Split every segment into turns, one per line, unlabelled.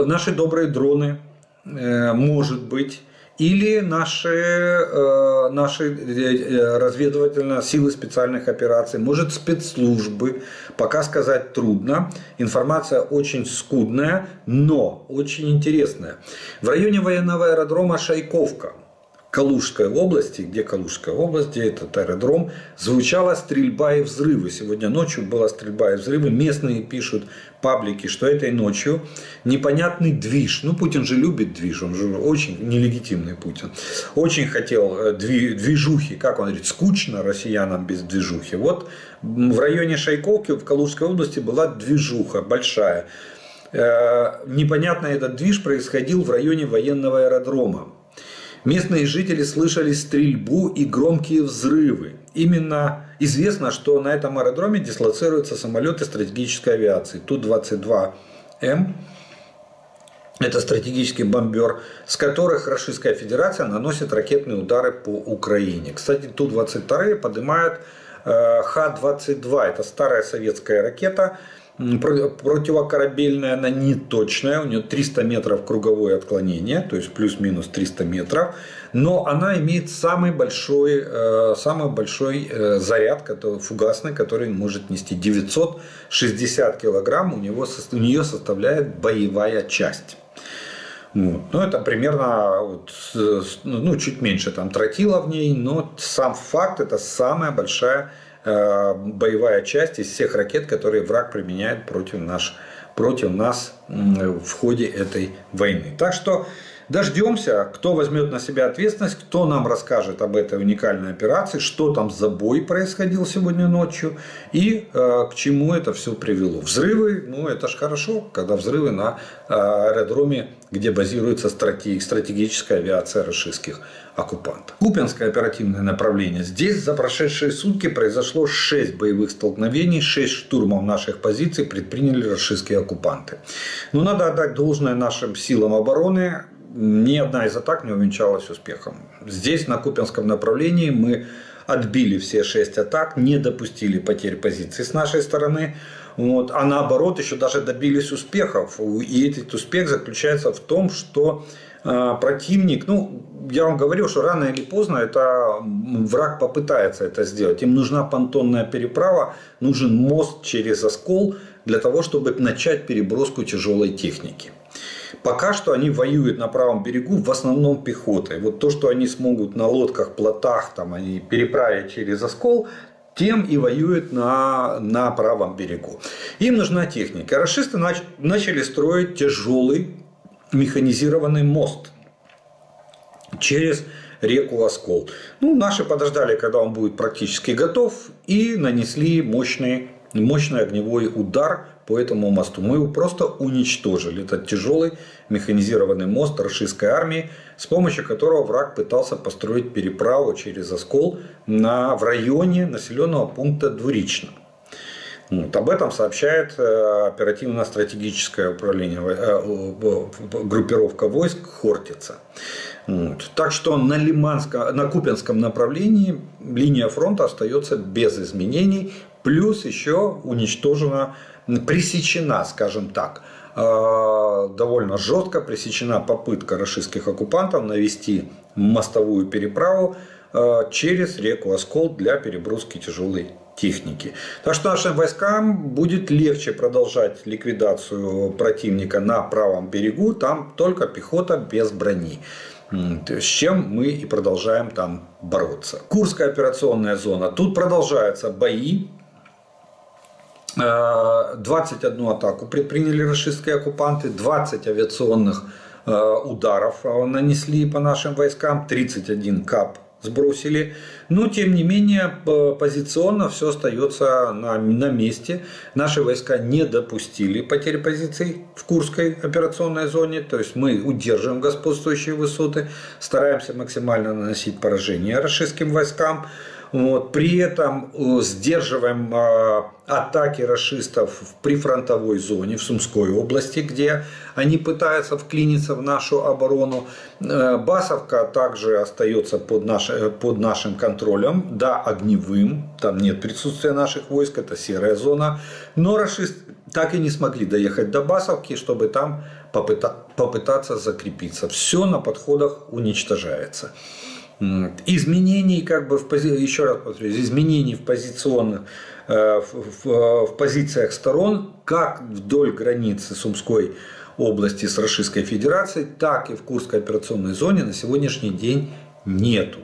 Наши добрые дроны, э, может быть, или наши, э, наши э, разведывательные силы специальных операций, может спецслужбы, пока сказать трудно. Информация очень скудная, но очень интересная. В районе военного аэродрома Шайковка Калужской области, где Калужская область, где этот аэродром, звучала стрельба и взрывы. Сегодня ночью была стрельба и взрывы. Местные пишут паблики, что этой ночью непонятный движ. Ну, Путин же любит движ, он же очень нелегитимный Путин. Очень хотел э, дви- движухи, как он говорит, скучно россиянам без движухи. Вот в районе Шайковки в Калужской области была движуха большая. Э, Непонятно этот движ происходил в районе военного аэродрома. Местные жители слышали стрельбу и громкие взрывы. Именно известно, что на этом аэродроме дислоцируются самолеты стратегической авиации Ту-22М. Это стратегический бомбер, с которых Российская Федерация наносит ракетные удары по Украине. Кстати, Ту-22 поднимают э, Х-22. Это старая советская ракета, противокорабельная, она не точная, у нее 300 метров круговое отклонение, то есть плюс-минус 300 метров, но она имеет самый большой, э, самый большой э, заряд, который, фугасный, который может нести 960 килограмм, у, него, у нее составляет боевая часть. Вот. Ну, это примерно вот, ну, чуть меньше там тротила в ней, но сам факт это самая большая боевая часть из всех ракет, которые враг применяет против, наш, против нас м, в ходе этой войны. Так что дождемся, кто возьмет на себя ответственность, кто нам расскажет об этой уникальной операции, что там за бой происходил сегодня ночью и э, к чему это все привело. Взрывы, ну это ж хорошо, когда взрывы на э, аэродроме, где базируется стратег- стратегическая авиация российских оккупантов. Купинское оперативное направление. Здесь за прошедшие сутки произошло 6 боевых столкновений, 6 штурмов наших позиций предприняли российские оккупанты. Но надо отдать должное нашим силам обороны. Ни одна из атак не увенчалась успехом. Здесь, на Купинском направлении, мы отбили все 6 атак, не допустили потерь позиций с нашей стороны. Вот. А наоборот, еще даже добились успехов. И этот успех заключается в том, что э, противник, ну, я вам говорил, что рано или поздно это враг попытается это сделать. Им нужна понтонная переправа, нужен мост через оскол для того, чтобы начать переброску тяжелой техники. Пока что они воюют на правом берегу в основном пехотой. Вот то, что они смогут на лодках, плотах, там, они переправить через оскол, тем и воюют на, на правом берегу. Им нужна техника. Рашисты нач- начали строить тяжелый механизированный мост через реку Оскол. Ну, наши подождали, когда он будет практически готов, и нанесли мощный, мощный огневой удар по этому мосту. Мы его просто уничтожили. Этот тяжелый механизированный мост российской армии, с помощью которого враг пытался построить переправу через Оскол на, в районе населенного пункта Двурично. Вот, об этом сообщает э, оперативно-стратегическое управление, э, группировка войск Хортица. Вот. Так что на, Лиманском, на Купинском направлении линия фронта остается без изменений, плюс еще уничтожена, пресечена, скажем так, э, довольно жестко пресечена попытка российских оккупантов навести мостовую переправу э, через реку Оскол для переброски тяжелой техники. Так что нашим войскам будет легче продолжать ликвидацию противника на правом берегу, там только пехота без брони. С чем мы и продолжаем там бороться. Курская операционная зона. Тут продолжаются бои. Э, 21 атаку предприняли российские оккупанты, 20 авиационных э, ударов э, нанесли по нашим войскам, 31 КАП сбросили. Но, тем не менее, позиционно все остается на, на месте. Наши войска не допустили потери позиций в Курской операционной зоне. То есть мы удерживаем господствующие высоты, стараемся максимально наносить поражение российским войскам. Вот, при этом э, сдерживаем э, атаки расистов в прифронтовой зоне, в Сумской области, где они пытаются вклиниться в нашу оборону. Э, Басовка также остается под, наш, под нашим контролем, да, огневым, там нет присутствия наших войск, это серая зона. Но расисты так и не смогли доехать до Басовки, чтобы там попытаться закрепиться. Все на подходах уничтожается. Изменений, как бы, в, еще раз повторюсь, изменений в позиционных, э, в, в, в позициях сторон, как вдоль границы Сумской области с Российской Федерацией, так и в Курской операционной зоне на сегодняшний день нету.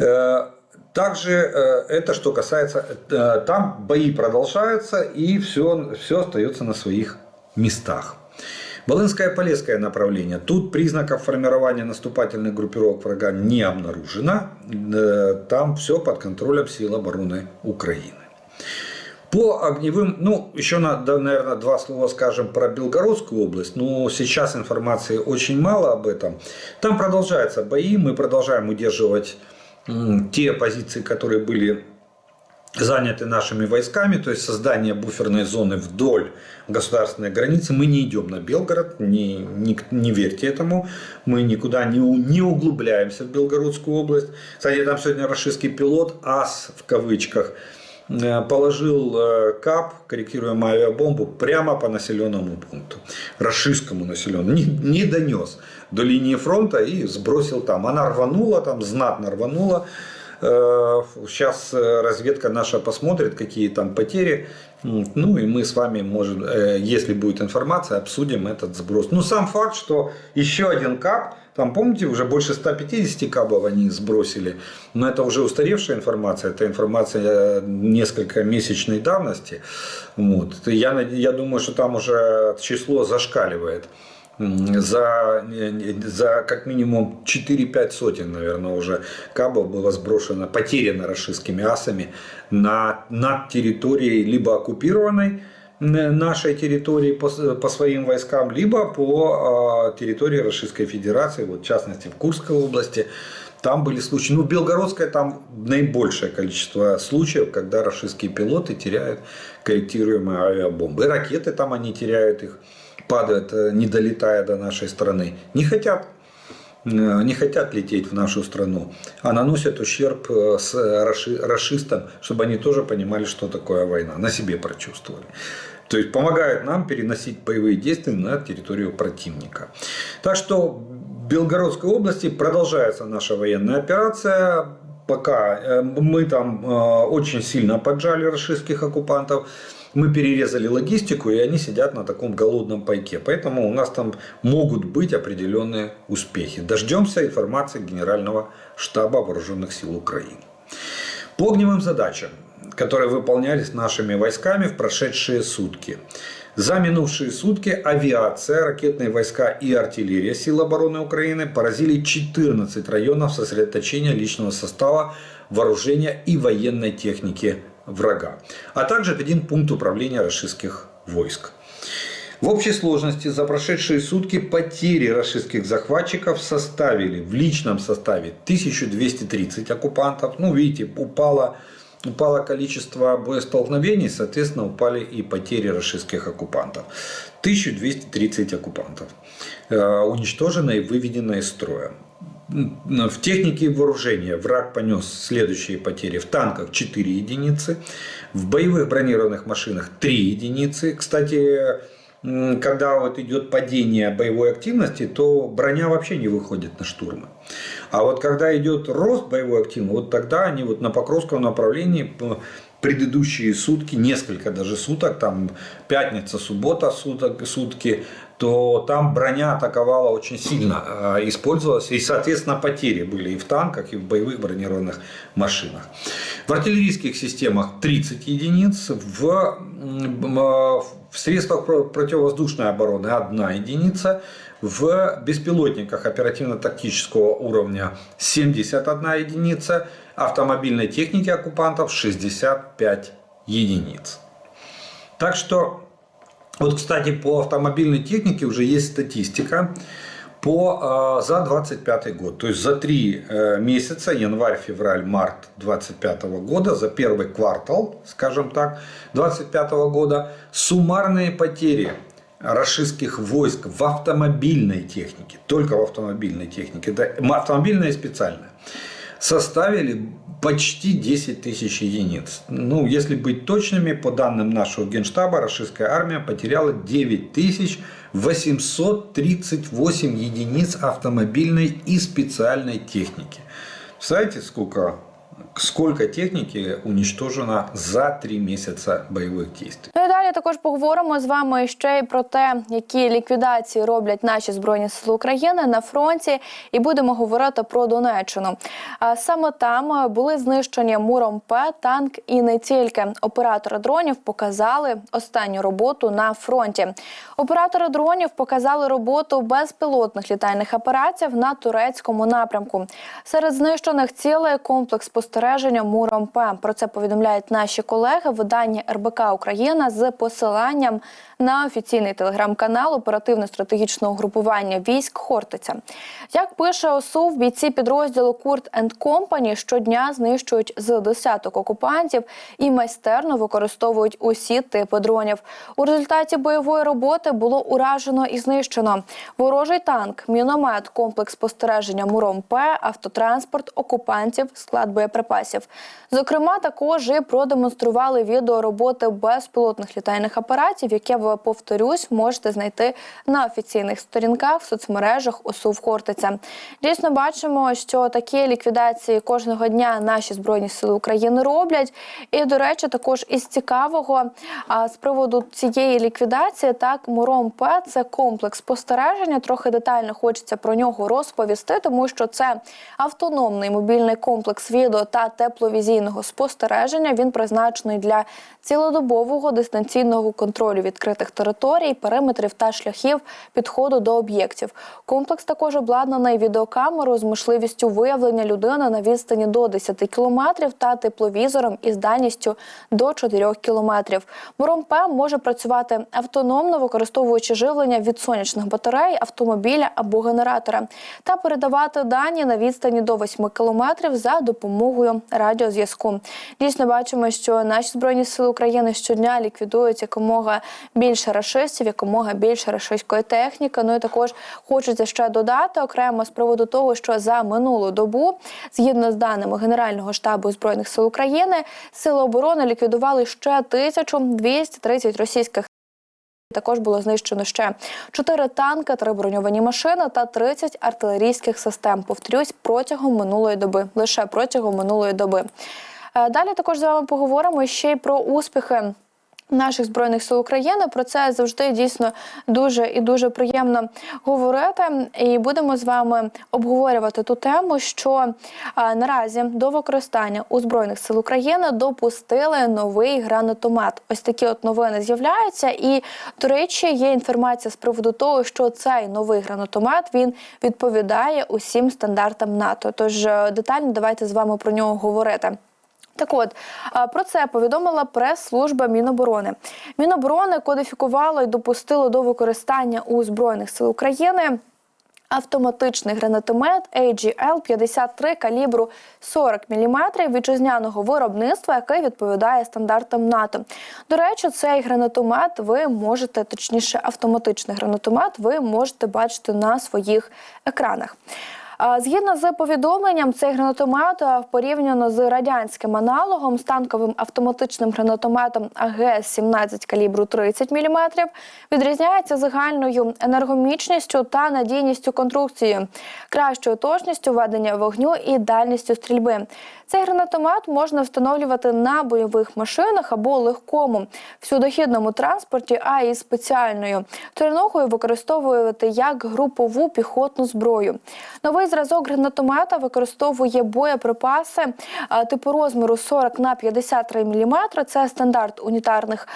Э, также э, это что касается, там бои продолжаются и все, все остается на своих местах. Волынское Полесское направление. Тут признаков формирования наступательных группировок врага не обнаружено. Э, там все под контролем сил обороны Украины. По огневым, ну, еще надо, наверное, два слова скажем про Белгородскую область. Но сейчас информации очень мало об этом. Там продолжаются бои, мы продолжаем удерживать те позиции, которые были заняты нашими войсками, то есть создание буферной зоны вдоль государственной границы. Мы не идем на Белгород, не, не, не верьте этому. Мы никуда не, не углубляемся в Белгородскую область. Кстати, там сегодня российский пилот, ас в кавычках, э, положил э, КАП, корректируемую авиабомбу, прямо по населенному пункту. Российскому населенному. Не, не донес до линии фронта и сбросил там. Она рванула, там знатно рванула. Сейчас э, разведка наша посмотрит, какие там потери. Ну и мы с вами, можем, э, если будет информация, обсудим этот сброс. Ну сам факт, что еще один кап, там помните, уже больше 150 кабов они сбросили, но это уже устаревшая информация, это информация несколько месячной давности. Вот. Я, я думаю, что там уже число зашкаливает за, за как минимум 4-5 сотен, наверное, уже кабов было сброшено, потеряно рашистскими асами на, над территорией либо оккупированной, нашей территории по, по своим войскам, либо по э, территории Российской Федерации, вот в частности в Курской области. Там были случаи, ну, Белгородская там наибольшее количество случаев, когда российские пилоты теряют корректируемые авиабомбы. И ракеты там они теряют их падают, э, не долетая до нашей страны, не хотят э, не хотят лететь в нашу страну, а наносят ущерб э, с расистам, чтобы они тоже понимали, что такое война, на себе прочувствовали. То есть помогают нам переносить боевые действия на территорию противника. Так что в Белгородской области продолжается наша военная операция. Пока мы там очень сильно поджали российских оккупантов мы перерезали логистику, и они сидят на таком голодном пайке. Поэтому у нас там могут быть определенные успехи. Дождемся информации Генерального штаба Вооруженных сил Украины. По огневым задачам, которые выполнялись нашими войсками в прошедшие сутки. За минувшие сутки авиация, ракетные войска и артиллерия сил обороны Украины поразили 14 районов сосредоточения личного состава, вооружения и военной техники врага, а также один пункт управления российских войск. В общей сложности за прошедшие сутки потери российских захватчиков составили в личном составе 1230 оккупантов. Ну, видите, упало, упало количество боестолкновений, соответственно, упали и потери российских оккупантов. 1230 оккупантов э, уничтожено и выведено из строя в технике вооружения враг понес следующие потери. В танках 4 единицы, в боевых бронированных машинах 3 единицы. Кстати, когда вот идет падение боевой активности, то броня вообще не выходит на штурмы. А вот когда идет рост боевой активности, вот тогда они вот на Покровском направлении предыдущие сутки, несколько даже суток, там пятница, суббота суток, сутки, то там броня атаковала очень сильно, э, использовалась, и, соответственно, потери были и в танках, и в боевых бронированных машинах. В артиллерийских системах 30 единиц, в, в средствах противовоздушной обороны 1 единица, в беспилотниках оперативно-тактического уровня 71 единица, автомобильной техники оккупантов 65 единиц. Так что вот, кстати, по автомобильной технике уже есть статистика. По э, за 25 год. То есть за три э, месяца, январь, февраль, март 25 года, за первый квартал, скажем так, 25 года, суммарные потери российских войск в автомобильной технике, только в автомобильной технике, это автомобильная и специальная, составили почти 10 тысяч единиц. Ну, если быть точными, по данным нашего генштаба, российская армия потеряла 9 тысяч 838 единиц автомобильной и специальной техники. Представляете, сколько, сколько техники уничтожено за 3 месяца боевых действий?
Ну і далі також поговоримо з вами ще й про те, які ліквідації роблять наші збройні сили України на фронті, і будемо говорити про Донеччину. Саме там були знищені Муром П, танк і не тільки. Оператори дронів показали останню роботу на фронті. Оператори дронів показали роботу безпілотних літальних апаратів на турецькому напрямку. Серед знищених цілей комплекс спостереження Муром П. Про це повідомляють наші колеги. Видання РБК Україна з посиланням на офіційний телеграм-канал оперативно-стратегічного групування військ Хортиця. Як пише ОСУВ, бійці підрозділу Курт енд Компані щодня знищують з десяток окупантів і майстерно використовують усі типи дронів. У результаті бойової роботи було уражено і знищено ворожий танк, міномет, комплекс спостереження Муром П, автотранспорт, окупантів, склад боєприпасів. Зокрема, також і продемонстрували відео роботи безпілотних літальних апаратів, яке ви повторюсь можете знайти на офіційних сторінках в соцмережах ОСУВ Хортиця. Дійсно, бачимо, що такі ліквідації кожного дня наші збройні сили України роблять. І, до речі, також із цікавого з приводу цієї ліквідації, так Муром П це комплекс спостереження. Трохи детально хочеться про нього розповісти, тому що це автономний мобільний комплекс відео та тепловізійного спостереження. Він призначений для цілодобового дистанційного контролю відкритих територій, периметрів та шляхів підходу до об'єктів. Комплекс також обладнаний відеокамерою з можливістю виявлення людини на відстані до 10 кілометрів та тепловізором із дальністю до 4 кілометрів. Муром П може працювати автономно, використовуючи живлення від сонячних батарей, автомобіля або генератора, та передавати дані на відстані до 8 кілометрів за допомогою радіозв'язку. Дійсно бачимо, що наші збройні сили України щодня ліквідують якомога більше рашистів, якомога більше рашистської техніки. Ну і також хочеться ще додати окремо з приводу того, що за минулу добу, згідно з даними Генерального штабу збройних сил України, сили оборони ліквідували ще 1230 російських. Також було знищено ще 4 танки, 3 броньовані машини та 30 артилерійських систем. Повторюсь, протягом минулої доби. Лише протягом минулої доби. Е, Далі також з вами поговоримо ще й про успіхи. Наших збройних сил України про це завжди дійсно дуже і дуже приємно говорити. І будемо з вами обговорювати ту тему, що наразі до використання у збройних сил України допустили новий гранатомет. Ось такі от новини з'являються. І до речі, є інформація з приводу того, що цей новий гранатомет він відповідає усім стандартам НАТО. Тож е, детально давайте з вами про нього говорити. Так от про це повідомила прес-служба Міноборони. Міноборони кодифікувало і допустило до використання у збройних сил України. Автоматичний гранатомет AGL-53 калібру 40 мм вітчизняного виробництва, який відповідає стандартам НАТО. До речі, цей гранатомет ви можете, точніше, автоматичний гранатомет, ви можете бачити на своїх екранах. Згідно з повідомленням, цей гранатомет порівняно з радянським аналогом з танковим автоматичним гранатометом АГС-17 калібру 30 мм відрізняється загальною енергомічністю та надійністю конструкції, кращою точністю ведення вогню і дальністю стрільби. Цей гранатомет можна встановлювати на бойових машинах або легкому всюдохідному транспорті, а і спеціальною треногою використовувати як групову піхотну зброю. Новий зразок гранатомета використовує боєприпаси е, типу розміру 40 на 53 мм. Це стандарт унітарних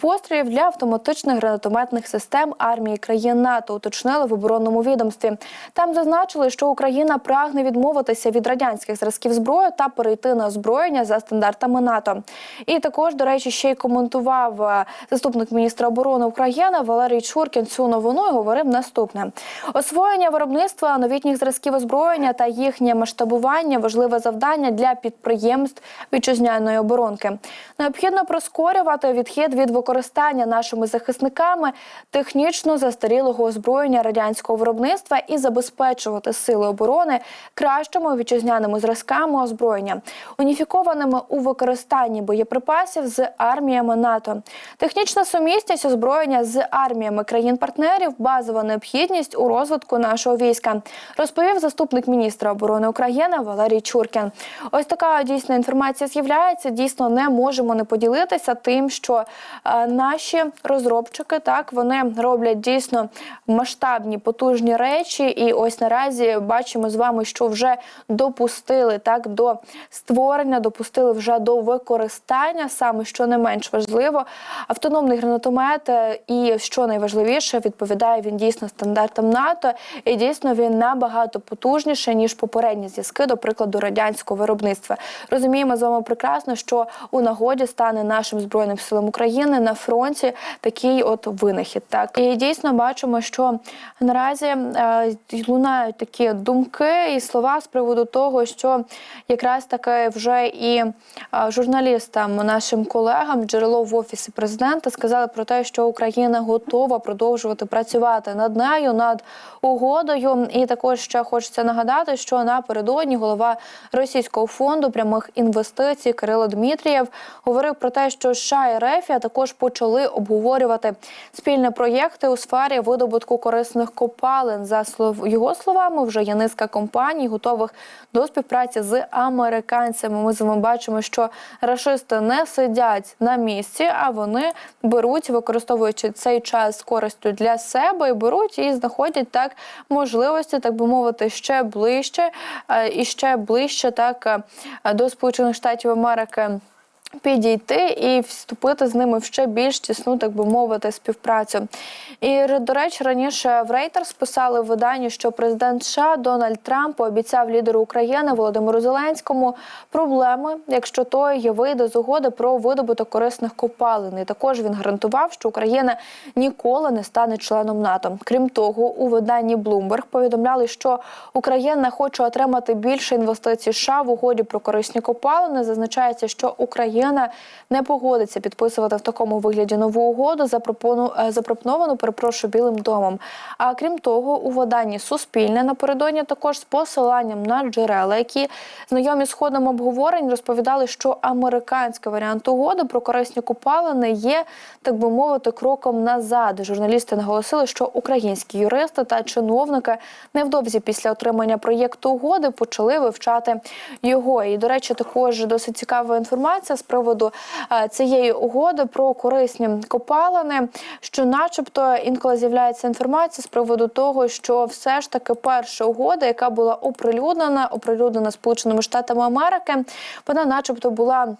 пострілів для автоматичних гранатометних систем армії країн НАТО. Уточнили в оборонному відомстві. Там зазначили, що Україна прагне відмовитися від радянських зразків зброї та перейти на озброєння за стандартами НАТО. І також, до речі, ще й коментував е, заступник міністра оборони України Валерій Чуркін цю новину і говорив наступне: освоєння виробництва новітніх зразків озброєння та їхнє масштабування важливе завдання для підприємств вітчизняної оборонки. Необхідно прискорювати відхід від використання нашими захисниками технічно застарілого озброєння радянського виробництва і забезпечувати сили оборони кращими вітчизняними зразками озброєння, уніфікованими у використанні боєприпасів з арміями НАТО. Технічна сумісність озброєння з арміями країн-партнерів базова необхідність у розвитку нашого війська, розповів заступник міністра оборони України Валерій Чуркін. Ось така дійсна інформація з'являється. Дійсно, не можемо не поділитися тим, що е, наші розробчики так вони роблять дійсно масштабні потужні речі. І ось наразі бачимо з вами, що вже допустили так до створення, допустили вже до використання, саме що не менш важливо, автономний гранатомет. е, І що найважливіше, відповідає він дійсно стандартам НАТО, і дійсно він набагато потужніше ніж попередні зв'язки, до прикладу радянського виробництва. Розуміємо з вами прекрасно, що у нагоді стане нашим збройним силам України на фронті такий от винахід. Так і дійсно бачимо, що наразі е, лунають такі думки і слова з приводу того, що якраз таки вже і е, журналістам, нашим колегам, джерело в офісі президента сказали про те, що Україна готова продовжувати працювати над нею, над угодою. І також ще хочеться нагадати, що напередодні голова російського фонду прямих інвестицій Кирило Дмитрієв говорив про те, що США і РФ також почали обговорювати спільні проєкти у сфері видобутку корисних копалин. За його словами, вже є низка компаній, готових до співпраці з американцями. Ми з вами бачимо, що рашисти не сидять на місці, а вони беруть, використовуючи цей час з користю для себе, і беруть і знаходять так можливості, так би мовити, ще ближче е, і ще ближче так е, до Сполучених Штатів Америки. Підійти і вступити з ними в ще більш тісну, так би мовити, співпрацю. І до речі, раніше в Reuters писали в виданні, що президент США Дональд Трамп пообіцяв лідеру України Володимиру Зеленському проблеми, якщо той вийде з угоди про видобуток корисних копалин. І також він гарантував, що Україна ніколи не стане членом НАТО. Крім того, у виданні Bloomberg повідомляли, що Україна хоче отримати більше інвестицій США в угоді про корисні копалини. Зазначається, що Україна не погодиться підписувати в такому вигляді нову угоду, е, запропоновану, перепрошую, Білим домом. А крім того, у виданні Суспільне напередодні також з посиланням на джерела, які знайомі з ходом обговорень розповідали, що американський варіант угоди про корисні копалини є, так би мовити, кроком назад. Журналісти наголосили, що українські юристи та чиновники невдовзі після отримання проєкту угоди почали вивчати його. І, до речі, також досить цікава інформація приводу е, цієї угоди про корисні копалини, що, начебто, інколи з'являється інформація з приводу того, що все ж таки перша угода, яка була оприлюднена, оприлюднена Сполученими Штатами Америки, вона, начебто, була.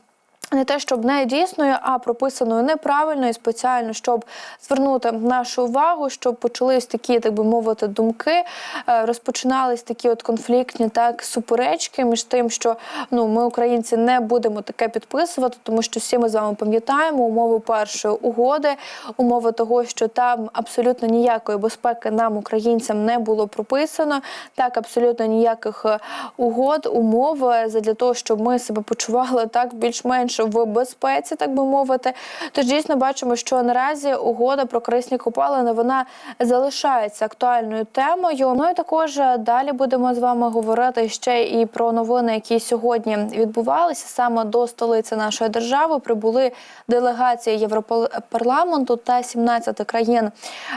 Не те, щоб не дійсною, а прописаною неправильно і спеціально, щоб звернути нашу увагу, щоб почались такі, так би мовити, думки, е, розпочинались такі от конфліктні так суперечки між тим, що ну ми, українці, не будемо таке підписувати, тому що всі ми з вами пам'ятаємо умови першої угоди, умови того, що там абсолютно ніякої безпеки нам, українцям, не було прописано. Так, абсолютно ніяких е, угод, умов е, для того, щоб ми себе почували так більш-менш в безпеці, так би мовити. Тож дійсно бачимо, що наразі угода про корисні копалини вона залишається актуальною темою. Ну і також е, далі будемо з вами говорити ще і про новини, які сьогодні відбувалися. Саме до столиці нашої держави прибули делегації Європарламенту та 17 країн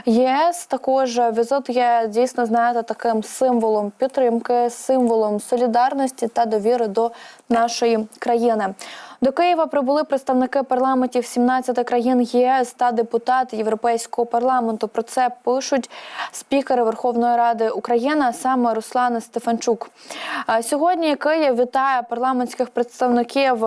ЄС. Також візит є дійсно знаєте таким символом підтримки, символом солідарності та довіри до нашої країни. До Києва прибули представники парламентів 17 країн ЄС та депутати Європейського парламенту. Про це пишуть спікери Верховної Ради України, саме Руслан Стефанчук. Сьогодні Київ вітає парламентських представників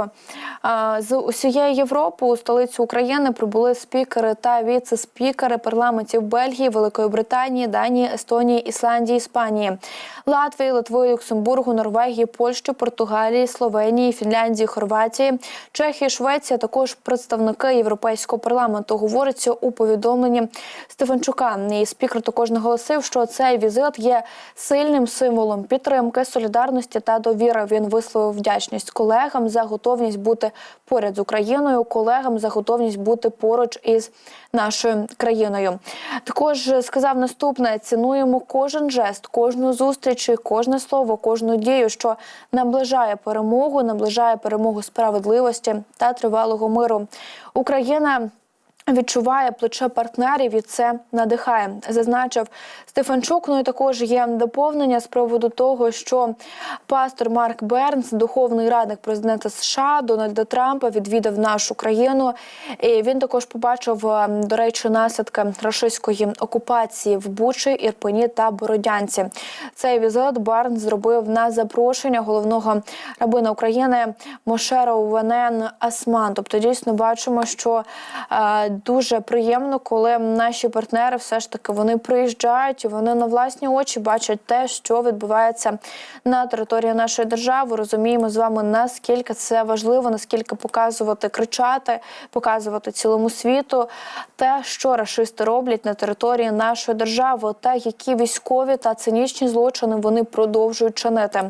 з усієї Європи. У столицю України прибули спікери та віце-спікери парламентів Бельгії, Великої Британії, Данії, Естонії, Ісландії, Іспанії, Латвії, Литви, Люксембургу, Норвегії, Польщі, Португалії, Словенії, Фінляндії, Хорватії, Чехії, Швеції, а також представники Європейського парламенту. Говориться у повідомленні Стефанчука. І спікер також наголосив, що цей візит є сильним символом підтримки, солідарності та довіри. Він висловив вдячність колегам за готовність бути поряд з Україною, колегам за готовність бути поруч із нашою країною. Також сказав наступне: цінуємо кожен жест, кожну зустріч, кожне слово, кожну дію, що наближає перемогу, наближає перемогу справедливості та тривалого миру. Україна. Відчуває плече партнерів і це надихає, зазначив Стефанчук. Ну і також є доповнення з приводу того, що пастор Марк Бернс, духовний радник президента США Дональда Трампа, відвідав нашу країну. І він також побачив, е, до речі, наслідки рашистської окупації в Бучі, Ірпені та Бородянці. Цей візит Барнс зробив на запрошення головного рабина України Мошера Ванен Асман. Тобто, дійсно бачимо, що е, дуже приємно, коли наші партнери все ж таки вони приїжджають вони на власні очі бачать те, що відбувається на території нашої держави. Розуміємо з вами наскільки це важливо, наскільки показувати, кричати, показувати цілому світу те, що рашисти роблять на території нашої держави, та які військові та цинічні злочини вони продовжують чинити.